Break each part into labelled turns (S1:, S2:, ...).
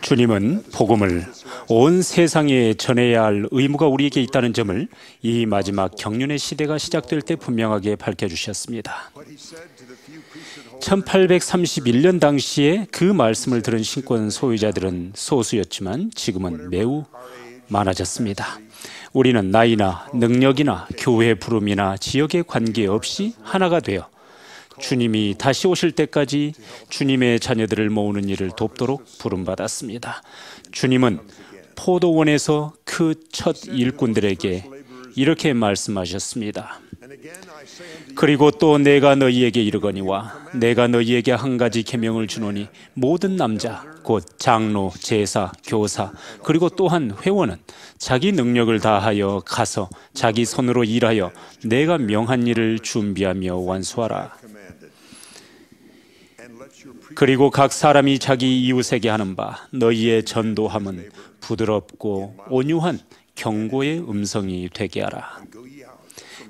S1: 주님은 복음을 온 세상에 전해야 할 의무가 우리에게 있다는 점을 이 마지막 경륜의 시대가 시작될 때 분명하게 밝혀주셨습니다. 1831년 당시에 그 말씀을 들은 신권 소유자들은 소수였지만 지금은 매우 많아졌습니다. 우리는 나이나 능력이나 교회 부름이나 지역에 관계없이 하나가 되어 주님이 다시 오실 때까지 주님의 자녀들을 모으는 일을 돕도록 부름받았습니다. 주님은 포도원에서 그 첫 일꾼들에게 이렇게 말씀하셨습니다. 그리고 또 내가 너희에게 이르거니와 내가 너희에게 한 가지 계명을 주노니 모든 남자 곧 장로, 제사, 교사 그리고 또한 회원은 자기 능력을 다하여 가서 자기 손으로 일하여 내가 명한 일을 준비하며 완수하라. 그리고 각 사람이 자기 이웃에게 하는 바 너희의 전도함은 부드럽고 온유한 경고의 음성이 되게 하라.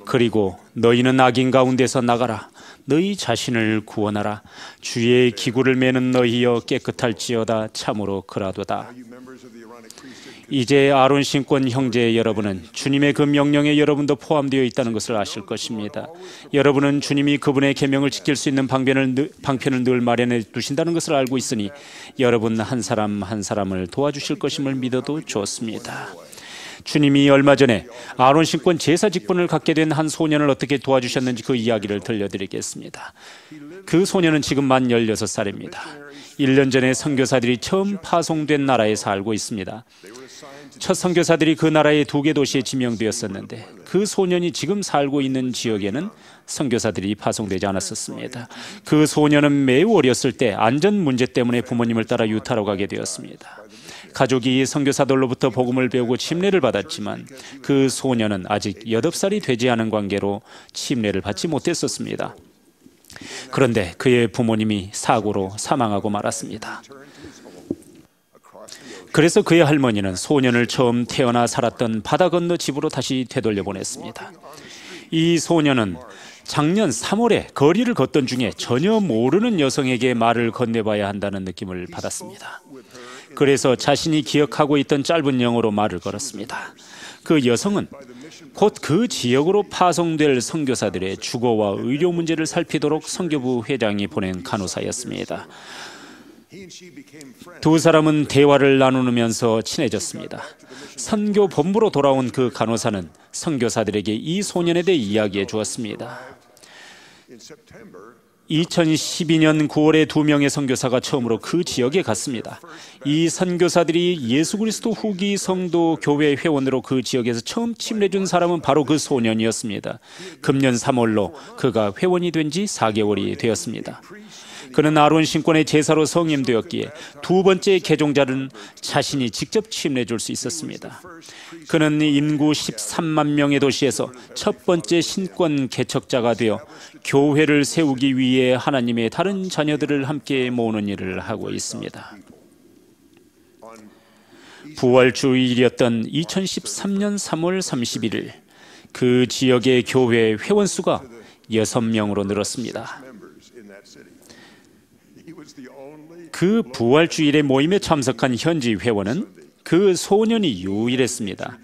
S1: 그리고 너희는 악인 가운데서 나가라. 너희 자신을 구원하라. 주의 기구를 매는 너희여 깨끗할지어다. 참으로 그라도다. 이제 아론 신권 형제 여러분은 주님의 그 명령에 여러분도 포함되어 있다는 것을 아실 것입니다. 여러분은 주님이 그분의 계명을 지킬 수 있는 방편을 방편을 늘 마련해 두신다는 것을 알고 있으니 여러분 한 사람 한 사람을 도와주실 것임을 믿어도 좋습니다. 주님이 얼마 전에 아론 신권 제사 직분을 갖게 된 한 소년을 어떻게 도와주셨는지 그 이야기를 들려드리겠습니다. 그 소년은 지금 만 16살입니다. 1년 전에 선교사들이 처음 파송된 나라에 살고 있습니다. 첫 선교사들이 그 나라의 두 개 도시에 지명되었었는데 그 소년이 지금 살고 있는 지역에는 선교사들이 파송되지 않았었습니다. 그 소년은 매우 어렸을 때 안전 문제 때문에 부모님을 따라 유타로 가게 되었습니다. 가족이 선교사들로부터 복음을 배우고 침례를 받았지만 그 소년은 아직 8살이 되지 않은 관계로 침례를 받지 못했었습니다. 그런데 그의 부모님이 사고로 사망하고 말았습니다. 그래서 그의 할머니는 소년을 처음 태어나 살았던 바다 건너 집으로 다시 되돌려 보냈습니다. 이 소년은 작년 3월에 거리를 걷던 중에 전혀 모르는 여성에게 말을 건네봐야 한다는 느낌을 받았습니다. 그래서 자신이 기억하고 있던 짧은 영어로 말을 걸었습니다. 그 여성은 곧 그 지역으로 파송될 선교사들의 주거와 의료 문제를 살피도록 선교부 회장이 보낸 간호사였습니다. 두 사람은 대화를 나누면서 친해졌습니다. 선교 본부로 돌아온 그 간호사는 선교사들에게 이 소년에 대해 이야기해 주었습니다. 2012년 9월에 두 명의 선교사가 처음으로 그 지역에 갔습니다. 이 선교사들이 예수 그리스도 후기 성도 교회 회원으로 그 지역에서 처음 침례 준 사람은 바로 그 소년이었습니다. 금년 3월로 그가 회원이 된 지 4개월이 되었습니다. 그는 아론 신권의 제사로 성임되었기에 두 번째 개종자는 자신이 직접 침례 줄수 있었습니다. 그는 인구 13만 명의 도시에서 첫 번째 신권 개척자가 되어 교회를 세우기 위해 하나님의 다른 자녀들을 함께 모으는 일을 하고 있습니다. 부활주일이었던 2013년 3월 31일 그 지역의 교회 회원 수가 6명으로 늘었습니다. 그 부활 주일의 모임에 참석한 현지 회원은 그 소년이 유일했습니다.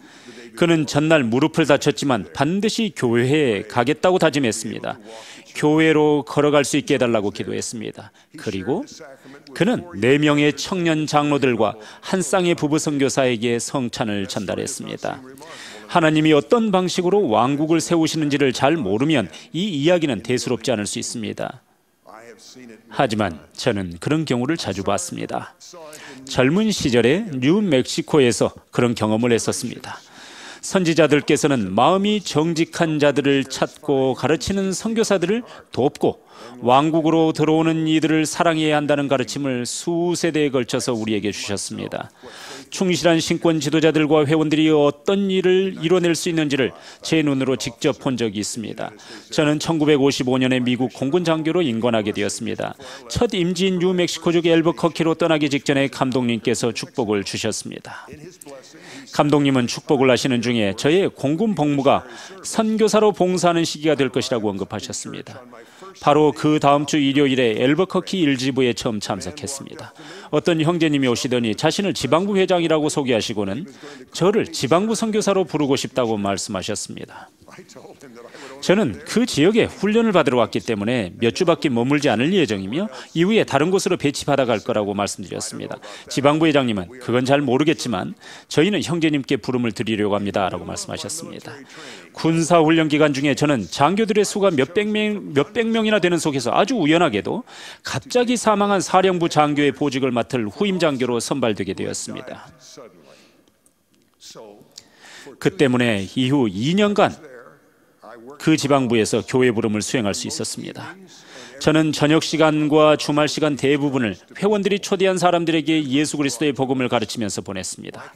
S1: 그는 전날 무릎을 다쳤지만 반드시 교회에 가겠다고 다짐했습니다. 교회로 걸어갈 수 있게 해달라고 기도했습니다. 그리고 그는 네 명의 청년 장로들과 한 쌍의 부부 선교사에게 성찬을 전달했습니다. 하나님이 어떤 방식으로 왕국을 세우시는지를 잘 모르면 이 이야기는 대수롭지 않을 수 있습니다. 하지만 저는 그런 경우를 자주 봤습니다. 젊은 시절에 뉴멕시코에서 그런 경험을 했었습니다. 선지자들께서는 마음이 정직한 자들을 찾고 가르치는 선교사들을 돕고 왕국으로 들어오는 이들을 사랑해야 한다는 가르침을 수세대에 걸쳐서 우리에게 주셨습니다. 충실한 신권 지도자들과 회원들이 어떤 일을 이뤄낼 수 있는지를 제 눈으로 직접 본 적이 있습니다. 저는 1955년에 미국 공군 장교로 인권하게 되었습니다. 첫 임지인 뉴멕시코족 엘버커키로 떠나기 직전에 감독님께서 축복을 주셨습니다. 감독님은 축복을 하시는 중에 저의 공군 복무가 선교사로 봉사하는 시기가 될 것이라고 언급하셨습니다. 바로 그 다음 주 일요일에 엘버커키 일지부에 처음 참석했습니다. 어떤 형제님이 오시더니 자신을 지방부 회장이라고 소개하시고는 저를 지방부 선교사로 부르고 싶다고 말씀하셨습니다. 저는 그 지역에 훈련을 받으러 왔기 때문에 몇 주밖에 머물지 않을 예정이며 이후에 다른 곳으로 배치받아 갈 거라고 말씀드렸습니다. 지방부 회장님은 그건 잘 모르겠지만 저희는 형제님께 부름을 드리려고 합니다라고 말씀하셨습니다. 군사 훈련 기간 중에 저는 장교들의 수가 몇백 명 몇백 명이나 되는 속에서 아주 우연하게도 갑자기 사망한 사령부 장교의 보직을 맡을 후임 장교로 선발되게 되었습니다. 그 때문에 이후 2년간 그 지방부에서 교회 부름을 수행할 수 있었습니다. 저는 저녁 시간과 주말 시간 대부분을 회원들이 초대한 사람들에게 예수 그리스도의 복음을 가르치면서 보냈습니다.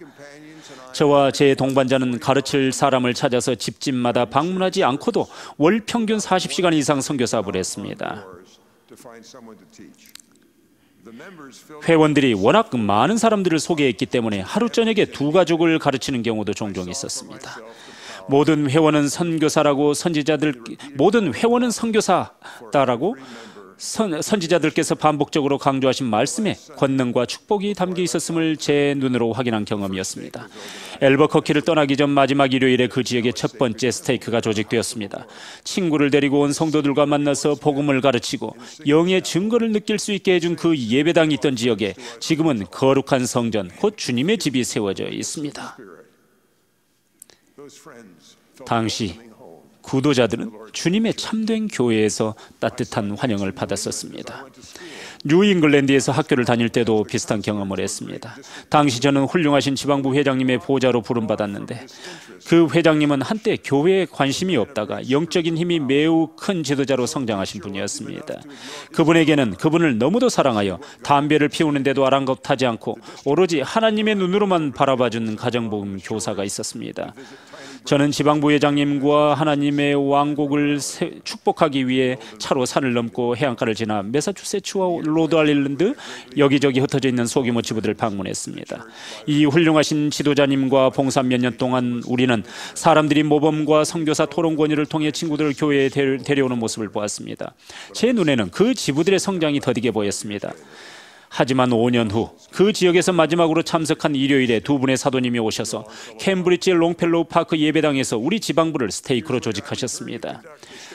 S1: 저와 제 동반자는 가르칠 사람을 찾아서 집집마다 방문하지 않고도 월 평균 40시간 이상 선교 사업을 했습니다. 회원들이 워낙 많은 사람들을 소개했기 때문에 하루 저녁에 두 가족을 가르치는 경우도 종종 있었습니다. 모든 회원은 선교사라고 선지자들 모든 회원은 선교사다라고 선, 선지자들께서 반복적으로 강조하신 말씀에 권능과 축복이 담겨 있었음을 제 눈으로 확인한 경험이었습니다. 엘버커키를 떠나기 전 마지막 일요일에 그 지역의 첫 번째 스테이크가 조직되었습니다. 친구를 데리고 온 성도들과 만나서 복음을 가르치고 영의 증거를 느낄 수 있게 해준 그 예배당이 있던 지역에 지금은 거룩한 성전, 곧 주님의 집이 세워져 있습니다. 당시 구도자들은 주님의 참된 교회에서 따뜻한 환영을 받았었습니다. 뉴잉글랜드에서 학교를 다닐 때도 비슷한 경험을 했습니다. 당시 저는 훌륭하신 지방부 회장님의 보좌로 부름받았는데 그 회장님은 한때 교회에 관심이 없다가 영적인 힘이 매우 큰 지도자로 성장하신 분이었습니다. 그분에게는 그분을 너무도 사랑하여 담배를 피우는데도 아랑곳하지 않고 오로지 하나님의 눈으로만 바라봐주는 가정복음 교사가 있었습니다. 저는 지방부 회장님과 하나님의 왕국을 축복하기 위해 차로 산을 넘고 해안가를 지나 메사추세츠와 로드아일랜드 여기저기 흩어져 있는 소규모 지부들을 방문했습니다. 이 훌륭하신 지도자님과 봉사 몇 년 동안 우리는 사람들이 모범과 선교사 토론 권위를 통해 친구들을 교회에 데려오는 모습을 보았습니다. 제 눈에는 그 지부들의 성장이 더디게 보였습니다. 하지만 5년 후 그 지역에서 마지막으로 참석한 일요일에 두 분의 사도님이 오셔서 캠브리지 롱펠로우 파크 예배당에서 우리 지방부를 스테이크로 조직하셨습니다.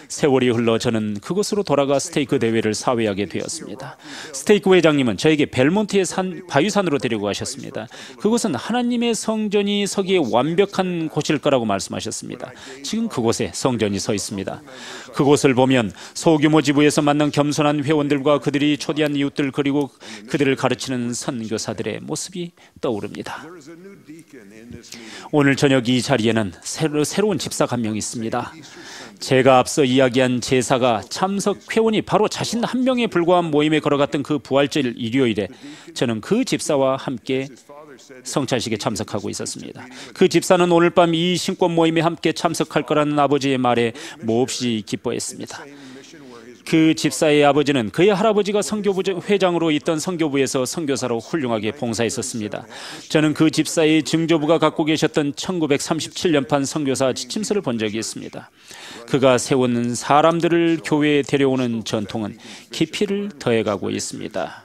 S1: 세월이 흘러 저는 그곳으로 돌아가 스테이크 대회를 사회하게 되었습니다. 스테이크 회장님은 저에게 벨몬트의 산 바위산으로 데리고 가셨습니다. 그곳은 하나님의 성전이 서기에 완벽한 곳일 거라고 말씀하셨습니다. 지금 그곳에 성전이 서 있습니다. 그곳을 보면 소규모 지부에서 만난 겸손한 회원들과 그들이 초대한 이웃들 그리고 그들을 가르치는 선교사들의 모습이 떠오릅니다. 오늘 저녁 이 자리에는 새로, 새로운 집사가 한 명 있습니다. 제가 앞서 이야기한 제사가 참석 회원이 바로 자신 한 명에 불과한 모임에 걸어갔던 그 부활절 일요일에 저는 그 집사와 함께 성찬식에 참석하고 있었습니다. 그 집사는 오늘 밤 이 신권 모임에 함께 참석할 거라는 아버지의 말에 몹시 기뻐했습니다. 그 집사의 아버지는 그의 할아버지가 선교부 회장으로 있던 선교부에서 선교사로 훌륭하게 봉사했었습니다. 저는 그 집사의 증조부가 갖고 계셨던 1937년판 선교사 지침서를 본 적이 있습니다. 그가 세운 사람들을 교회에 데려오는 전통은 깊이를 더해가고 있습니다.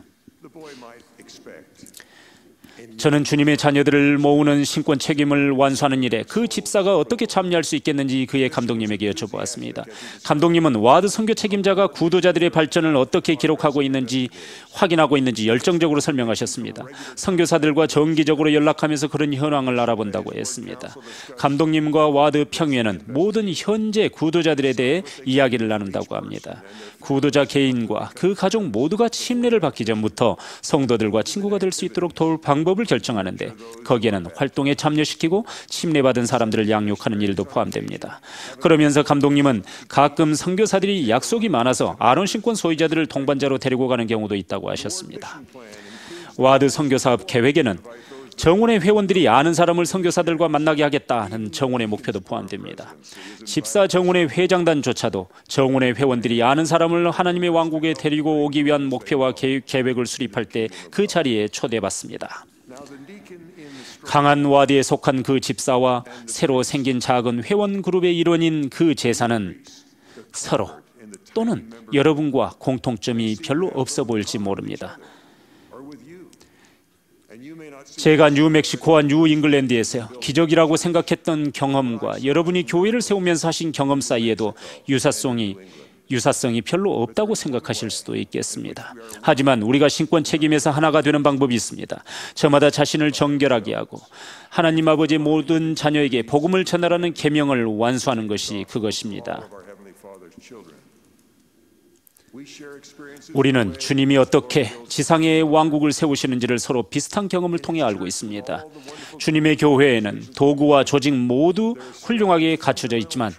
S1: 저는 주님의 자녀들을 모으는 신권 책임을 완수하는 일에 그 집사가 어떻게 참여할 수 있겠는지 그의 감독님에게 여쭤보았습니다. 감독님은 와드 선교 책임자가 구도자들의 발전을 어떻게 기록하고 있는지 확인하고 있는지 열정적으로 설명하셨습니다. 선교사들과 정기적으로 연락하면서 그런 현황을 알아본다고 했습니다. 감독님과 와드 평회는 모든 현재 구도자들에 대해 이야기를 나눈다고 합니다. 구도자 개인과 그 가족 모두가 침례를 받기 전부터 성도들과 친구가 될 수 있도록 도울 방법을 결정하는데 거기에는 활동에 참여시키고 침례받은 사람들을 양육하는 일도 포함됩니다. 그러면서 감독님은 가끔 선교사들이 약속이 많아서 아론 신권 소유자들을 동반자로 데리고 가는 경우도 있다고 하셨습니다. 와드 선교 사업 계획에는 정원의 회원들이 아는 사람을 선교사들과 만나게 하겠다는 정원의 목표도 포함됩니다. 집사 정원의 회장단조차도 정원의 회원들이 아는 사람을 하나님의 왕국에 데리고 오기 위한 목표와 계획을 수립할 때 그 자리에 초대받습니다. 강한 와디에 속한 그 집사와 새로 생긴 작은 회원 그룹의 일원인 그 제사는 서로 또는 여러분과 공통점이 별로 없어 보일지 모릅니다. 제가 뉴멕시코와 뉴잉글랜드에서 기적이라고 생각했던 경험과 여러분이 교회를 세우면서 하신 경험 사이에도 유사성이 유사성이 별로 없다고 생각하실 수도 있겠습니다. 하지만 우리가 신권 책임에서 하나가 되는 방법이 있습니다. 저마다 자신을 정결하게 하고 하나님 아버지 모든 자녀에게 복음을 전하라는 계명을 완수하는 것이 그것입니다. 우리는 주님이 어떻게 지상의 왕국을 세우시는지를 서로 비슷한 경험을 통해 알고 있습니다. 주님의 교회에는 도구와 조직 모두 훌륭하게 갖춰져 있지만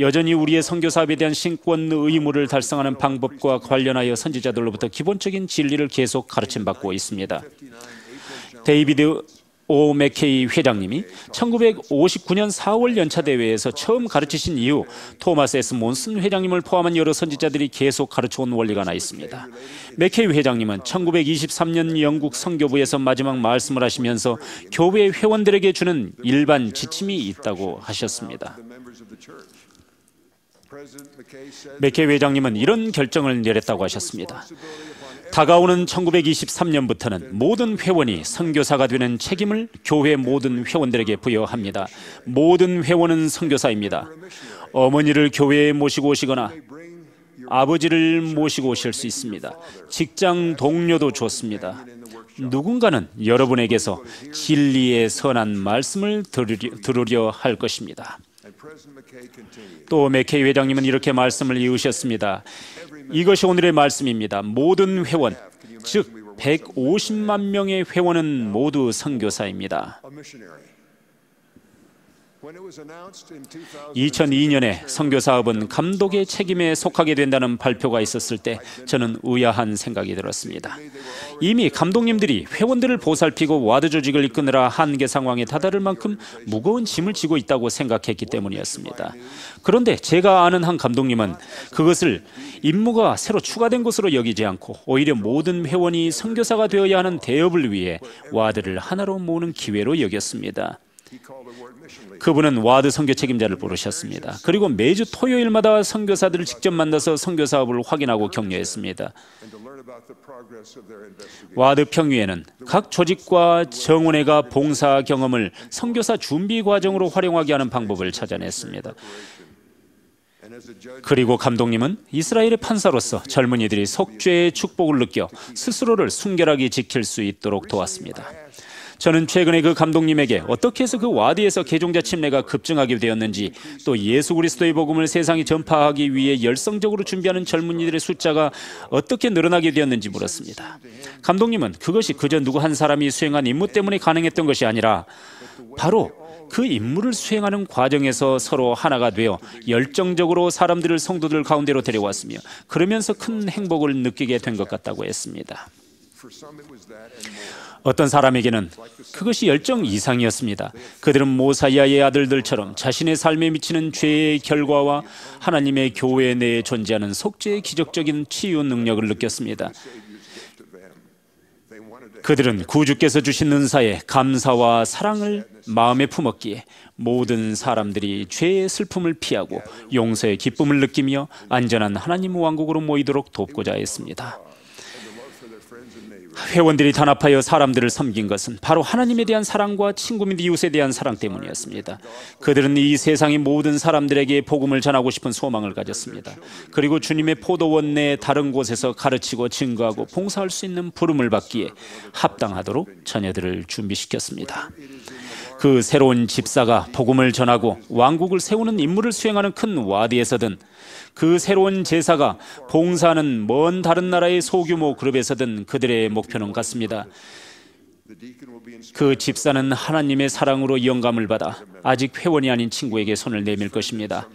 S1: 여전히 우리의 선교 사업에 대한 신권 의무를 달성하는 방법과 관련하여 선지자들로부터 기본적인 진리를 계속 가르침 받고 있습니다. 데이비드 오 맥케이 회장님이 1959년 4월 연차 대회에서 처음 가르치신 이후 토마스 S 몬슨 회장님을 포함한 여러 선지자들이 계속 가르쳐온 원리가 하나 있습니다. 맥케이 회장님은 1923년 영국 선교부에서 마지막 말씀을 하시면서 교회 회원들에게 주는 일반 지침이 있다고 하셨습니다. 맥케이 회장님은 이런 결정을 내렸다고 하셨습니다. 다가오는 1923년부터는 모든 회원이 선교사가 되는 책임을 교회 모든 회원들에게 부여합니다. 모든 회원은 선교사입니다. 어머니를 교회에 모시고 오시거나 아버지를 모시고 오실 수 있습니다. 직장 동료도 좋습니다. 누군가는 여러분에게서 진리의 선한 말씀을 들으려, 할 것입니다. 또 맥케이 회장님은 이렇게 말씀을 이으셨습니다. 이것이 오늘의 말씀입니다. 모든 회원, 즉 150만 명의 회원은 모두 선교사입니다. 2002년에 선교 사업은 감독의 책임에 속하게 된다는 발표가 있었을 때 저는 의아한 생각이 들었습니다. 이미 감독님들이 회원들을 보살피고 와드 조직을 이끄느라 한계 상황에 다다를 만큼 무거운 짐을 지고 있다고 생각했기 때문이었습니다. 그런데 제가 아는 한 감독님은 그것을 임무가 새로 추가된 것으로 여기지 않고 오히려 모든 회원이 선교사가 되어야 하는 대업을 위해 와드를 하나로 모으는 기회로 여겼습니다. 그분은 와드 선교 책임자를 부르셨습니다. 그리고 매주 토요일마다 선교사들을 직접 만나서 선교 사업을 확인하고 격려했습니다. 와드 평위에는 각 조직과 정원회가 봉사 경험을 선교사 준비 과정으로 활용하게 하는 방법을 찾아냈습니다. 그리고 감독님은 이스라엘의 판사로서 젊은이들이 속죄의 축복을 느껴 스스로를 순결하게 지킬 수 있도록 도왔습니다. 저는 최근에 그 감독님에게 어떻게 해서 그 와디에서 개종자 침례가 급증하게 되었는지 또 예수 그리스도의 복음을 세상에 전파하기 위해 열성적으로 준비하는 젊은이들의 숫자가 어떻게 늘어나게 되었는지 물었습니다. 감독님은 그것이 그저 누구 한 사람이 수행한 임무 때문에 가능했던 것이 아니라 바로 그 임무를 수행하는 과정에서 서로 하나가 되어 열정적으로 사람들을 성도들 가운데로 데려왔으며 그러면서 큰 행복을 느끼게 된 것 같다고 했습니다. 어떤 사람에게는 그것이 열정 이상이었습니다. 그들은 모사야의 아들들처럼 자신의 삶에 미치는 죄의 결과와 하나님의 교회 내에 존재하는 속죄의 기적적인 치유 능력을 느꼈습니다. 그들은 구주께서 주신 은사에 감사와 사랑을 마음에 품었기에 모든 사람들이 죄의 슬픔을 피하고 용서의 기쁨을 느끼며 안전한 하나님 왕국으로 모이도록 돕고자 했습니다. 회원들이 단합하여 사람들을 섬긴 것은 바로 하나님에 대한 사랑과 친구 및 이웃에 대한 사랑 때문이었습니다. 그들은 이 세상의 모든 사람들에게 복음을 전하고 싶은 소망을 가졌습니다. 그리고 주님의 포도원 내 다른 곳에서 가르치고 증거하고 봉사할 수 있는 부름을 받기에 합당하도록 자녀들을 준비시켰습니다. 그 새로운 집사가 복음을 전하고 왕국을 세우는 임무를 수행하는 큰 와디에서든 그 새로운 제사가 봉사하는 먼 다른 나라의 소규모 그룹에서든 그들의 목표는 같습니다. 그 집사는 하나님의 사랑으로 영감을 받아 아직 회원이 아닌 친구에게 손을 내밀 것입니다.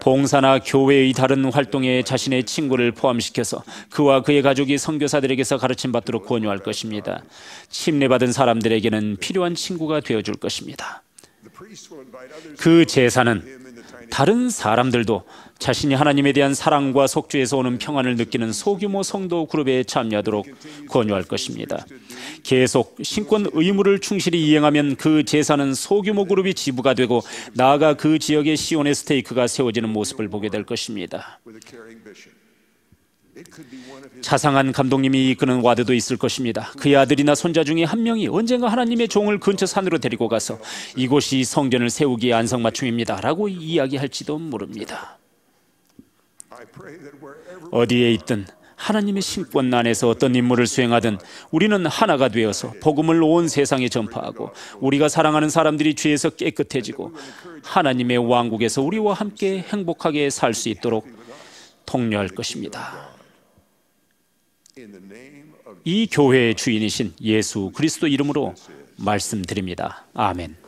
S1: 봉사나 교회의 다른 활동에 자신의 친구를 포함시켜서 그와 그의 가족이 선교사들에게서 가르침 받도록 권유할 것입니다. 침례받은 사람들에게는 필요한 친구가 되어 줄 것입니다. 그 제사는 다른 사람들도 자신이 하나님에 대한 사랑과 속주에서 오는 평안을 느끼는 소규모 성도 그룹에 참여하도록 권유할 것입니다. 계속 신권 의무를 충실히 이행하면 그 제사는 소규모 그룹이 지부가 되고 나아가 그 지역의 시온의 스테이크가 세워지는 모습을 보게 될 것입니다. 자상한 감독님이 이끄는 와드도 있을 것입니다. 그의 아들이나 손자 중에 한 명이 언젠가 하나님의 종을 근처 산으로 데리고 가서 이곳이 성전을 세우기에 안성맞춤입니다 라고 이야기할지도 모릅니다. 어디에 있든 하나님의 신권 안에서 어떤 임무를 수행하든 우리는 하나가 되어서 복음을 온 세상에 전파하고 우리가 사랑하는 사람들이 죄에서 깨끗해지고 하나님의 왕국에서 우리와 함께 행복하게 살 수 있도록 독려할 것입니다. 이 교회의 주인이신 예수 그리스도 이름으로 말씀드립니다. 아멘.